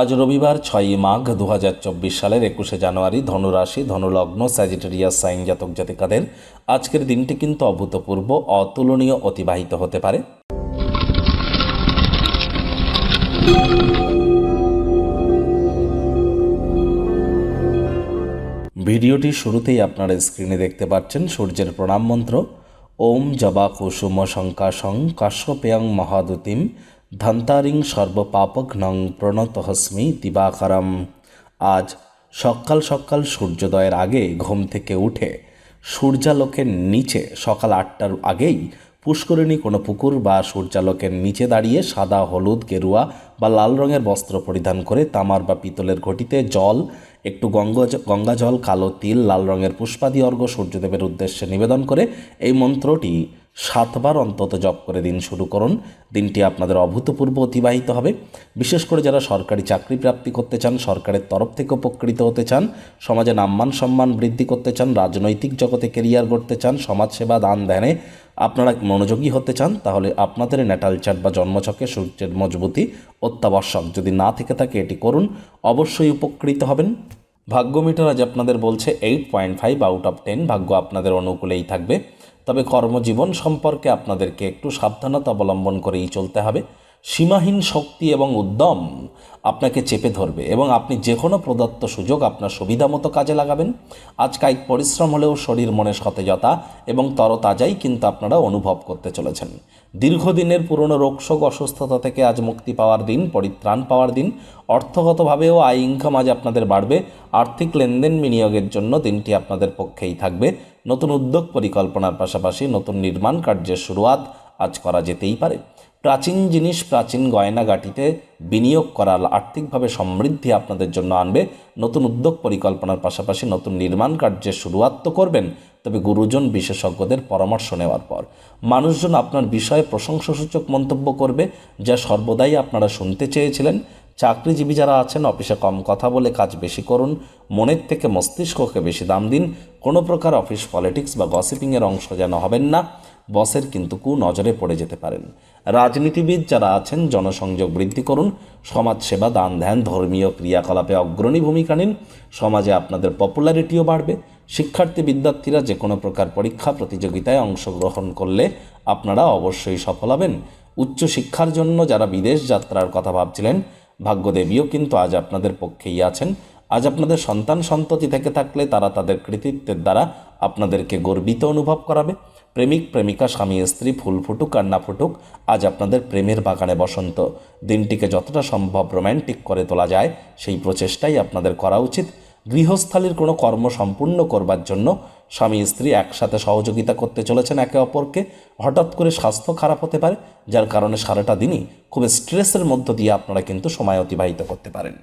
আজ রবিবার ছয়ই মাঘ দুহাজার চব্বিশ সালের একুশে জানুয়ারি ধনুরাশি, ধনুলগ্ন, স্যাজিটেরিয়াস সাইন জাতক জাতিকাদের আজকের দিনটি কিন্তু অভূতপূর্ব, অতুলনীয়, অতিবাহিত হতে পারে। ভিডিওটি শুরুতেই আপনারা স্ক্রিনে দেখতে পাচ্ছেন সূর্যের প্রণাম মন্ত্র। ওম জবা কুসুম শঙ্কাশং কাশ্যপেয়ং মহাদুতিম ধন্তারিং সর্বপাপক সর্বপাপঘ্নং প্রণতহস্মি দিবাকরম। আজ সকাল সকাল সূর্যোদয়ের আগে ঘুম থেকে উঠে সূর্যালোকের নিচে সকাল আটটার আগেই পুষ্করিণী কোনো পুকুর বা সূর্যালোকের নিচে দাঁড়িয়ে সাদা, হলুদ, গেরুয়া বা লাল রঙের বস্ত্র পরিধান করে তামার বা পিতলের ঘটিতে জল, একটু গঙ্গা গঙ্গা জল, কালো তিল, লাল রঙের পুষ্পাদি অর্ঘ সূর্যদেবের উদ্দেশ্যে নিবেদন করে এই মন্ত্রটি সাতবার অন্তত জপ করে দিন শুরু করুন। দিনটি আপনাদের অভূতপূর্ব অতিবাহিত হবে। বিশেষ করে যারা সরকারি চাকরি প্রাপ্তি করতে চান, সরকারের তরফ থেকে উপকৃত হতে চান, সমাজে নাম্মান সম্মান বৃদ্ধি করতে চান, রাজনৈতিক জগতে কেরিয়ার গড়তে চান, সমাজসেবা দান ধ্যানে আপনারা মনোযোগী হতে চান, তাহলে আপনাদের ন্যাটাল চার্ট বা জন্মছকে সূর্যের মজবুতি অত্যাবশ্যক। যদি না থেকে থাকে এটি করুন, অবশ্যই উপকৃত হবেন। ভাগ্য মিটার আজ আপনাদের বলছে eight point five out of ten ভাগ্য আপনাদের অনুকূলেই থাকবে। তবে কর্মজীবন সম্পর্কে আপনাদেরকে একটু সাবধানতা অবলম্বন করেই চলতে হবে। সীমাহীন শক্তি এবং উদ্যম আপনাকে চেপে ধরবে এবং আপনি যে কোনো প্রদত্ত সুযোগ আপনার সুবিধা মতো কাজে লাগাবেন। আজ কায়িক পরিশ্রম হলেও শরীর মনে সতেজতা এবং তরতাজাই কিন্তু আপনারা অনুভব করতে চলেছেন। দীর্ঘদিনের পুরনো রোগশোক অসুস্থতা থেকে আজ মুক্তি পাওয়ার দিন, পরিত্রাণ পাওয়ার দিন। অর্থগতভাবেও আয় ইনকাম আজ আপনাদের বাড়বে। আর্থিক লেনদেন বিনিয়োগের জন্য দিনটি আপনাদের পক্ষেই থাকবে। নতুন উদ্যোগ পরিকল্পনার পাশাপাশি নতুন নির্মাণ কার্যের শুরুয়াত আজ করা যেতেই পারে। প্রাচীন জিনিস, প্রাচীন গয়নাগাটিতে বিনিয়োগ করা আর্থিকভাবে সমৃদ্ধি আপনাদের জন্য আনবে। নতুন উদ্যোগ পরিকল্পনার পাশাপাশি নতুন নির্মাণ কার্যের শুরুয়াত তো করবেন, তবে গুরুজন বিশেষজ্ঞদের পরামর্শ নেওয়ার পর। মানুষজন আপনার বিষয়ে প্রশংসাসূচক মন্তব্য করবে, যা সর্বদাই আপনারা শুনতে চেয়েছিলেন। চাকরিজীবী যারা আছেন, অফিসে কম কথা বলে কাজ বেশি করুন, মনের থেকে মস্তিষ্ককে বেশি দাম দিন। কোনো প্রকার অফিস পলিটিক্স বা গসিপিংয়ের অংশ যেন হবেন না। বসের কিন্তু কু নজরে পড়ে যেতে পারেন। রাজনীতিবিদ যারা আছেন, জনসংযোগ বৃদ্ধি করুন, সমাজসেবা দান ধ্যান ধর্মীয় ক্রিয়াকলাপে অগ্রণী ভূমিকা নিন, সমাজে আপনাদের পপুলারিটিও বাড়বে। শিক্ষার্থী বিদ্যার্থীরা যে কোনো প্রকার পরীক্ষা প্রতিযোগিতায় অংশগ্রহণ করলে আপনারা অবশ্যই সফল হবেন। উচ্চশিক্ষার জন্য যারা বিদেশ যাত্রার কথা ভাবছিলেন, ভাগ্যদেবীও কিন্তু আজ আপনাদের পক্ষেই আছেন। আজ আপনাদের সন্তান সন্ততি থেকে থাকলে তারা তাদের কৃতিত্বের দ্বারা আপনাদেরকে গর্বিত অনুভব করাবে। প্রেমিক, প্রেমিকা, স্বামী, স্ত্রী, ফুল ফুটুক আর না ফুটুক, আজ আপনাদের প্রেমের বাগানে বসন্ত। দিনটিকে যতটা সম্ভব রোম্যান্টিক করে তোলা যায়, সেই প্রচেষ্টাই আপনাদের করা উচিত। গৃহস্থালির কোনো কর্ম সম্পূর্ণ করবার জন্য স্বামী, স্ত্রী একসাথে সহযোগিতা করতে চলেছেন একে অপরকে। হঠাৎ করে স্বাস্থ্য খারাপ হতে পারে, যার কারণে সারাটা দিনই খুব স্ট্রেসের মধ্য দিয়ে আপনারা কিন্তু সময় অতিবাহিত করতে পারেন।